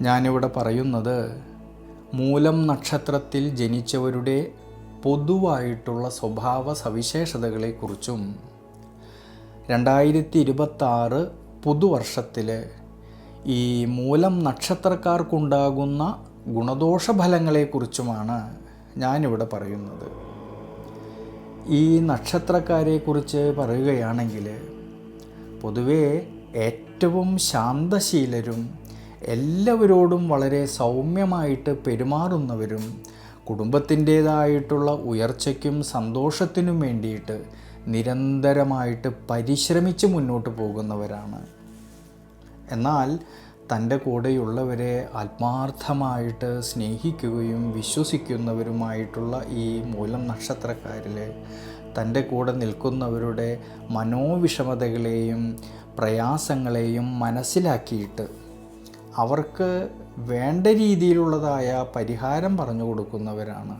ഞാനിവിടെ പറയുന്നത് മൂലം നക്ഷത്രത്തിൽ ജനിച്ചവരുടെ പൊതുവായിട്ടുള്ള സ്വഭാവ സവിശേഷതകളെക്കുറിച്ചും രണ്ടായിരത്തി ഇരുപത്താറ് പുതുവർഷത്തിൽ ഈ മൂലം നക്ഷത്രക്കാർക്കുണ്ടാകുന്ന ഗുണദോഷഫലങ്ങളെക്കുറിച്ചുമാണ് ഞാനിവിടെ പറയുന്നത്. ഈ നക്ഷത്രക്കാരെക്കുറിച്ച് പറയുകയാണെങ്കിൽ പൊതുവേ ഏറ്റവും ശാന്തശീലരും എല്ലാവരോടും വളരെ സൗമ്യമായിട്ട് പെരുമാറുന്നവരും കുടുംബത്തിന്റേതായിട്ടുള്ള ഉയർച്ചയ്ക്കും സന്തോഷത്തിനും വേണ്ടിയിട്ട് നിരന്തരമായിട്ട് പരിശ്രമിച്ച് മുന്നോട്ട് പോകുന്നവരാണ്. എന്നാൽ തന്റെ കൂടെയുള്ളവരെ ആത്മാർത്ഥമായിട്ട് സ്നേഹിക്കുകയും വിശ്വസിക്കുന്നവരുമായിട്ടുള്ള ഈ മൂലം നക്ഷത്രക്കാരിൽ തന്റെ കൂടെ നിൽക്കുന്നവരുടെ മനോവിഷമതകളെയും പ്രയാസങ്ങളെയും മനസ്സിലാക്കിയിട്ട് അവർക്ക് വേണ്ട രീതിയിലുള്ളതായ പരിഹാരം പറഞ്ഞു കൊടുക്കുന്നവരാണ്.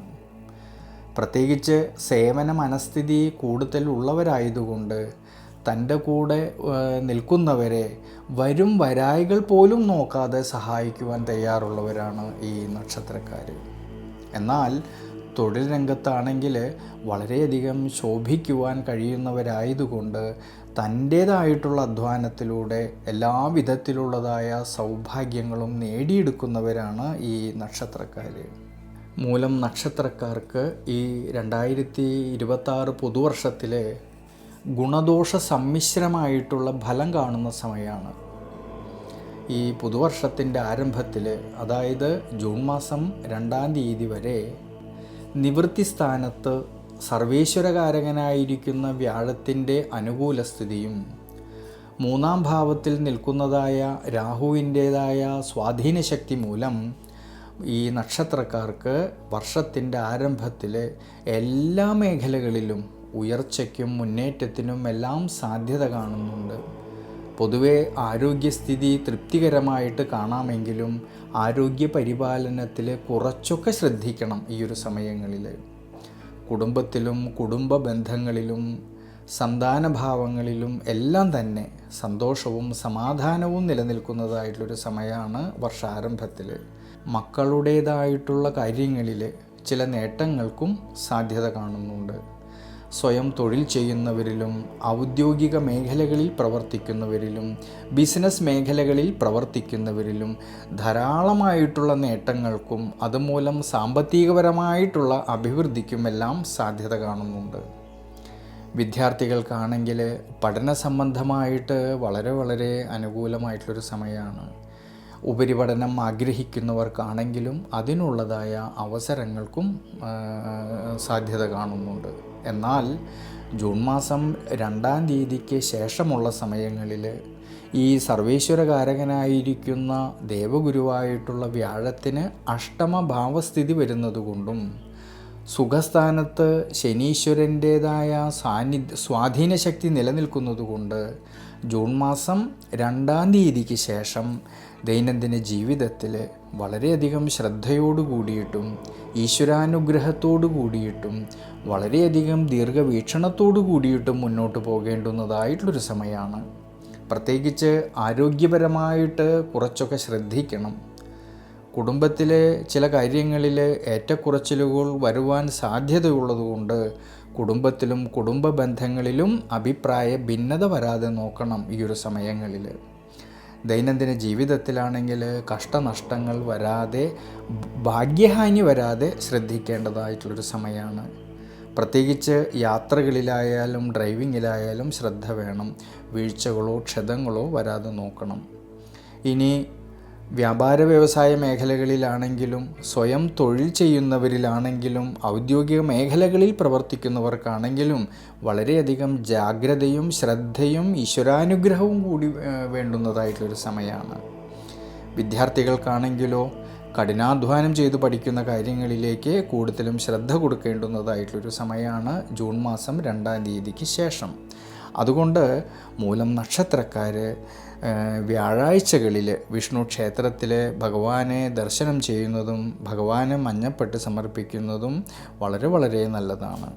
പ്രത്യേകിച്ച് സേവന മനസ്ഥിതി കൂടുതൽ ഉള്ളവരായതുകൊണ്ട് തന്റെ കൂടെ നിൽക്കുന്നവരെ വരും വരായികൾ പോലും നോക്കാതെ സഹായിക്കുവാൻ തയ്യാറുള്ളവരാണ് ഈ നക്ഷത്രക്കാർ എന്നാൽ തൊഴിൽ രംഗത്താണെങ്കിൽ വളരെയധികം ശോഭിക്കുവാൻ കഴിയുന്നവരായതുകൊണ്ട് തന്റേതായിട്ടുള്ള അധ്വാനത്തിലൂടെ എല്ലാ വിധത്തിലുള്ളതായ സൗഭാഗ്യങ്ങളും നേടിയെടുക്കുന്നവരാണ് ഈ നക്ഷത്രക്കാർ മൂലം നക്ഷത്രക്കാർക്ക് ഈ രണ്ടായിരത്തി ഇരുപത്താറ് പുതുവർഷത്തിലെ ഗുണദോഷ സമ്മിശ്രമായിട്ടുള്ള ഫലം കാണുന്ന സമയമാണ് ഈ പുതുവർഷത്തിന്റെ ആരംഭത്തിൽ അതായത് ജൂൺ മാസം രണ്ടാം തീയതി വരെ നിവൃത്തി സ്ഥാനത്ത് സർവേശ്വരകാരകനായിരിക്കുന്ന വ്യാഴത്തിന്റെ അനുകൂല സ്ഥിതിയും മൂന്നാം ഭാവത്തിൽ നിൽക്കുന്നതായ രാഹുവിന്റേതായ സ്വാധീനശക്തി മൂലം ഈ നക്ഷത്രക്കാർക്ക് വർഷത്തിന്റെ ആരംഭത്തിൽ എല്ലാ മേഖലകളിലും ഉയർച്ചയ്ക്കും മുന്നേറ്റത്തിനും എല്ലാം സാധ്യത കാണുന്നുണ്ട്. പൊതുവെ ആരോഗ്യസ്ഥിതി തൃപ്തികരമായിട്ട് കാണാമെങ്കിലും ആരോഗ്യ പരിപാലനത്തിൽ കുറച്ചൊക്കെ ശ്രദ്ധിക്കണം ഈ ഒരു സമയങ്ങളിൽ. കുടുംബത്തിലും കുടുംബ ബന്ധങ്ങളിലും സന്താനഭാവങ്ങളിലും എല്ലാം തന്നെ സന്തോഷവും സമാധാനവും നിലനിൽക്കുന്നതായിട്ടുള്ളൊരു സമയമാണ് വർഷാരംഭത്തിൽ മക്കളുടേതായിട്ടുള്ള കാര്യങ്ങളിൽ ചില നേട്ടങ്ങൾക്കും സാധ്യത കാണുന്നുണ്ട്. സ്വയം തൊഴിൽ ചെയ്യുന്നവരിലും ഔദ്യോഗിക മേഖലകളിൽ പ്രവർത്തിക്കുന്നവരിലും ബിസിനസ് മേഖലകളിൽ പ്രവർത്തിക്കുന്നവരിലും ധാരാളമായിട്ടുള്ള നേട്ടങ്ങൾക്കും അതുമൂലം സാമ്പത്തികപരമായിട്ടുള്ള അഭിവൃദ്ധിക്കുമെല്ലാം സാധ്യത കാണുന്നുണ്ട്. വിദ്യാർത്ഥികൾക്കാണെങ്കിൽ പഠന സംബന്ധമായിട്ട് വളരെ വളരെ അനുകൂലമായിട്ടുള്ളൊരു സമയമാണ്. ഉപരിപഠനം ആഗ്രഹിക്കുന്നവർക്കാണെങ്കിലും അതിനുള്ളതായ അവസരങ്ങൾക്കും സാധ്യത കാണുന്നുണ്ട്. എന്നാൽ ജൂൺ മാസം രണ്ടാം തീയതിക്ക് ശേഷമുള്ള സമയങ്ങളിൽ ഈ സർവേശ്വരകാരകനായിരിക്കുന്ന ദേവഗുരുവായിട്ടുള്ള വ്യാഴത്തിന് അഷ്ടമഭാവസ്ഥിതി വരുന്നതുകൊണ്ടും സുഖസ്ഥാനത്ത് ശനീശ്വരന്റേതായ സാന്നിധ്യ സ്വാധീനശക്തി നിലനിൽക്കുന്നതുകൊണ്ട് ജൂൺ മാസം രണ്ടാം തീയതിക്ക് ശേഷം ദൈനംദിന ജീവിതത്തിൽ വളരെയധികം ശ്രദ്ധയോടു കൂടിയിട്ടും ഈശ്വരാനുഗ്രഹത്തോടു കൂടിയിട്ടും വളരെയധികം ദീർഘവീക്ഷണത്തോടു കൂടിയിട്ടും മുന്നോട്ട് പോകേണ്ടുന്നതായിട്ടുള്ളൊരു സമയമാണ് പ്രത്യേകിച്ച് ആരോഗ്യപരമായിട്ട് കുറച്ചൊക്കെ ശ്രദ്ധിക്കണം. കുടുംബത്തിലെ ചില കാര്യങ്ങളിൽ ഏറ്റക്കുറച്ചിലുകൾ വരുവാൻ സാധ്യതയുള്ളതുകൊണ്ട് കുടുംബത്തിലും കുടുംബ ബന്ധങ്ങളിലും അഭിപ്രായ ഭിന്നത വരാതെ നോക്കണം ഈ ഒരു സമയങ്ങളിൽ ദൈനംദിന ജീവിതത്തിലാണെങ്കിൽ കഷ്ടനഷ്ടങ്ങൾ വരാതെ ഭാഗ്യഹാനി വരാതെ ശ്രദ്ധിക്കേണ്ടതായിട്ടുള്ളൊരു സമയമാണ്. പ്രത്യേകിച്ച് യാത്രകളിലായാലും ഡ്രൈവിങ്ങിലായാലും ശ്രദ്ധ വേണം. വീഴ്ചകളോ ക്ഷതങ്ങളോ വരാതെ നോക്കണം. ഇനി വ്യാപാര വ്യവസായ മേഖലകളിലാണെങ്കിലും സ്വയം തൊഴിൽ ചെയ്യുന്നവരിലാണെങ്കിലും ഔദ്യോഗിക മേഖലകളിൽ പ്രവർത്തിക്കുന്നവർക്കാണെങ്കിലും വളരെയധികം ജാഗ്രതയും ശ്രദ്ധയും ഈശ്വരാനുഗ്രഹവും കൂടി വേണ്ടുന്നതായിട്ടുള്ളൊരു സമയമാണ്. വിദ്യാർത്ഥികൾക്കാണെങ്കിലോ കഠിനാധ്വാനം ചെയ്ത് പഠിക്കുന്ന കാര്യങ്ങളിലേക്ക് കൂടുതലും ശ്രദ്ധ കൊടുക്കേണ്ടുന്നതായിട്ടുള്ളൊരു സമയമാണ് ജൂൺ മാസം രണ്ടാം തീയതിക്ക് ശേഷം. അതുകൊണ്ട് മൂലം നക്ഷത്രക്കാർ വ്യാഴാഴ്ചകളിൽ വിഷ്ണു ക്ഷേത്രത്തിൽ ഭഗവാനെ ദർശനം ചെയ്യുന്നതും ഭഗവാനെ മഞ്ഞപ്പെട്ട് സമർപ്പിക്കുന്നതും വളരെ വളരെ നല്ലതാണ്.